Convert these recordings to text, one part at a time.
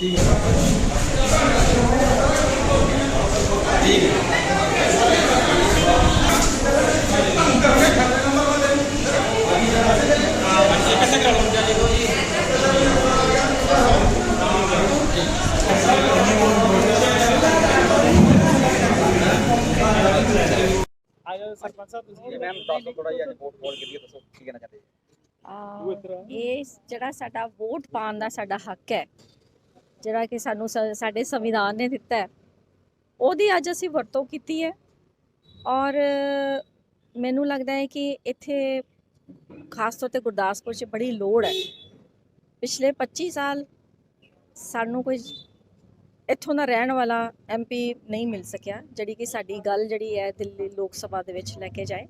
Diga. Diga. Sarpanch ਸਾਹਿਬ ਤੁਸੀਂ ma'am ਦੱਸੋ ਥੋੜਾ ਜਿਹਾ ਰਿਪੋਰਟ ਕੋਲ ਕੀਤੀ ਦੱਸੋ ਕੀ ਕਹਿਣਾ ਚਾਹਦੇ ਅਹ ਇਹ ਜਿਹੜਾ ਸਾਡਾ ਵੋਟ ਪਾਉਣ ਦਾ ਸਾਡਾ ਹੱਕ ਹੈ ਜਿਹੜਾ ਕਿ ਸਾਨੂੰ ਸਾਡੇ ਸੰਵਿਧਾਨ ਨੇ ਦਿੱਤਾ ਹੈ ਉਹਦੀ ਅੱਜ ਅਸੀਂ ਵਰਤੋਂ ਕੀਤੀ ਹੈ ਔਰ ਮੈਨੂੰ ਲੱਗਦਾ ਹੈ ਕਿ ਇੱਥੇ ਖਾਸ ਤੌਰ ਤੇ ਗੁਰਦਾਸਪੁਰ 'ਚ ਬੜੀ ਲੋੜ ਹੈ। ਪਿਛਲੇ 25 ਸਾਲ ਸਾਨੂੰ ਕੋਈ ਇੱਥੋਂ ਦਾ ਰਹਿਣ ਵਾਲਾ ਐਮਪੀ ਨਹੀਂ ਮਿਲ ਸਕਿਆ, ਜਿਹੜੀ ਕਿ ਸਾਡੀ ਗੱਲ ਜਿਹੜੀ ਹੈ ਦਿੱਲੀ ਲੋਕ ਸਭਾ ਦੇ ਵਿੱਚ ਲੈ ਕੇ ਜਾਏ।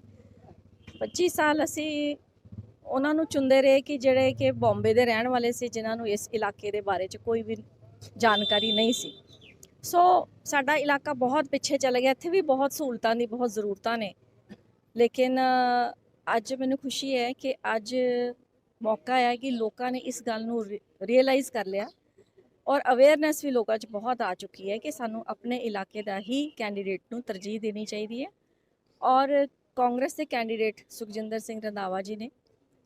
25 ਸਾਲ ਅਸੀਂ ਉਹਨਾਂ ਨੂੰ ਚੁੰਦੇ ਰਹੇ ਕਿ ਜਿਹੜੇ ਕਿ ਬੰਬੇ ਦੇ ਰਹਿਣ ਵਾਲੇ ਸੀ, ਜਿਨ੍ਹਾਂ ਨੂੰ ਇਸ ਇਲਾਕੇ ਦੇ ਬਾਰੇ 'ਚ ਕੋਈ ਵੀ ਜਾਣਕਾਰੀ ਨਹੀਂ ਸੀ। ਸੋ ਸਾਡਾ ਇਲਾਕਾ ਬਹੁਤ ਪਿੱਛੇ ਚਲਾ ਗਿਆ। ਇੱਥੇ ਵੀ ਬਹੁਤ ਸਹੂਲਤਾਂ ਦੀ ਬਹੁਤ ਜ਼ਰੂਰਤਾਂ ਨੇ। ਲੇਕਿਨ ਅੱਜ ਮੈਨੂੰ ਖੁਸ਼ੀ ਹੈ ਕਿ ਅੱਜ ਮੌਕਾ ਹੈ ਕਿ ਲੋਕਾਂ ਨੇ ਇਸ ਗੱਲ ਨੂੰ ਰੀਅਲਾਈਜ਼ ਕਰ ਲਿਆ ਔਰ ਅਵੇਅਰਨੈਸ ਵੀ ਲੋਕਾਂ 'ਚ ਬਹੁਤ ਆ ਚੁੱਕੀ ਹੈ ਕਿ ਸਾਨੂੰ ਆਪਣੇ ਇਲਾਕੇ ਦਾ ਹੀ ਕੈਂਡੀਡੇਟ ਨੂੰ ਤਰਜੀਹ ਦੇਣੀ ਚਾਹੀਦੀ ਹੈ ਔਰ ਕਾਂਗਰਸ ਦੇ ਕੈਂਡੀਡੇਟ ਸੁਖਜਿੰਦਰ ਸਿੰਘ ਰੰਧਾਵਾ ਜੀ ਨੇ,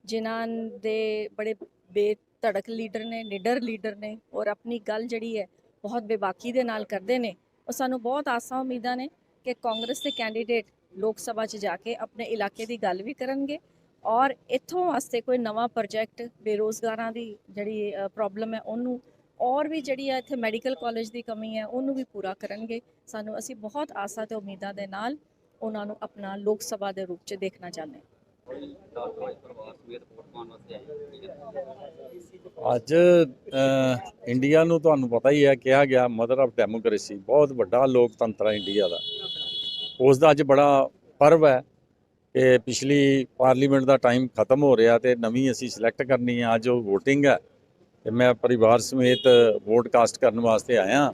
ਜਿਨ੍ਹਾਂ ਦੇ ਬੜੇ ਬੇਧੜਕ ਲੀਡਰ ਨੇ, ਨਿਡਰ ਲੀਡਰ ਨੇ ਔਰ ਆਪਣੀ ਗੱਲ ਜਿਹੜੀ ਹੈ ਬਹੁਤ ਬੇਬਾਕੀ ਦੇ ਨਾਲ ਕਰਦੇ ਨੇ, ਉਹ ਸਾਨੂੰ ਬਹੁਤ ਆਸਾਂ ਉਮੀਦਾਂ ਨੇ ਕਿ ਕਾਂਗਰਸ ਦੇ ਕੈਂਡੀਡੇਟ ਲੋਕ ਸਭਾ 'ਚ ਜਾ ਕੇ ਆਪਣੇ ਇਲਾਕੇ ਦੀ ਗੱਲ ਵੀ ਕਰਨਗੇ ਔਰ ਇੱਥੋਂ ਵਾਸਤੇ ਕੋਈ ਨਵਾਂ ਪ੍ਰੋਜੈਕਟ ਬੇਰੋਜ਼ਗਾਰਾਂ ਦੀ ਜਿਹੜੀ ਪ੍ਰੋਬਲਮ ਹੈ, ਉਹਨੂੰ ਔਰ ਵੀ ਜਿਹੜੀ ਹੈ ਇੱਥੇ ਮੈਡੀਕਲ ਕਾਲਜ ਦੀ ਕਮੀ ਹੈ, ਉਹਨੂੰ ਵੀ ਪੂਰਾ ਕਰਨਗੇ। ਸਾਨੂੰ ਅਸੀਂ ਬਹੁਤ ਆਸਾਂ ਤੇ ਉਮੀਦਾਂ ਦੇ ਨਾਲ ਉਹਨਾਂ ਨੂੰ ਆਪਣਾ ਲੋਕ ਸਭਾ ਦੇ ਰੂਪ 'ਚ ਦੇਖਣਾ ਚਾਹੁੰਦੇ ਹਾਂ। ਅੱਜ ਇੰਡੀਆ ਨੂੰ ਤੁਹਾਨੂੰ ਪਤਾ ਹੀ ਹੈ, ਕਿਹਾ ਗਿਆ ਮਦਰ ਆਫ ਡੈਮੋਕ੍ਰੇਸੀ ਬਹੁਤ ਵੱਡਾ ਲੋਕਤੰਤਰ ਹੈ ਇੰਡੀਆ ਦਾ। ਉਸ ਦਾ ਅੱਜ ਬੜਾ ਪਰਵ ਹੈ ਕਿ ਪਿਛਲੀ ਪਾਰਲੀਮੈਂਟ ਦਾ ਟਾਈਮ ਖਤਮ ਹੋ ਰਿਹਾ ਤੇ ਨਵੀਂ ਅਸੀਂ ਸਿਲੈਕਟ ਕਰਨੀ ਹੈ ਅੱਜ ਉਹ VOTING ਹੈ ਤੇ ਮੈਂ ਪਰਿਵਾਰ ਸਮੇਤ ਵੋਟ ਕਾਸਟ ਕਰਨ ਵਾਸਤੇ ਆਇਆ।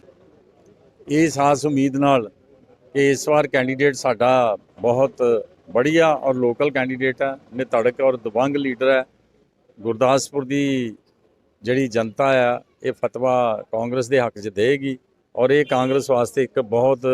ਇਹ ਸਾਸ ਉਮੀਦ ਨਾਲ ਕਿ ਇਸ ਵਾਰ ਕੈਂਡੀਡੇਟ ਸਾਡਾ ਬਹੁਤ ਬੜੀਆ ਔਰ ਲੋਕਲ ਕੈਂਡੀਡੇਟ ਹੈ, ਨਿਤੜਕ ਔਰ ਦਬੰਗ ਲੀਡਰ ਹੈ। ਗੁਰਦਾਸਪੁਰ ਦੀ ਜਿਹੜੀ ਜਨਤਾ ਆ ਇਹ ਫਤਵਾ ਕਾਂਗਰਸ ਦੇ ਹੱਕ 'ਚ ਦੇਗੀ ਔਰ ਇਹ ਕਾਂਗਰਸ ਵਾਸਤੇ ਇੱਕ ਬਹੁਤ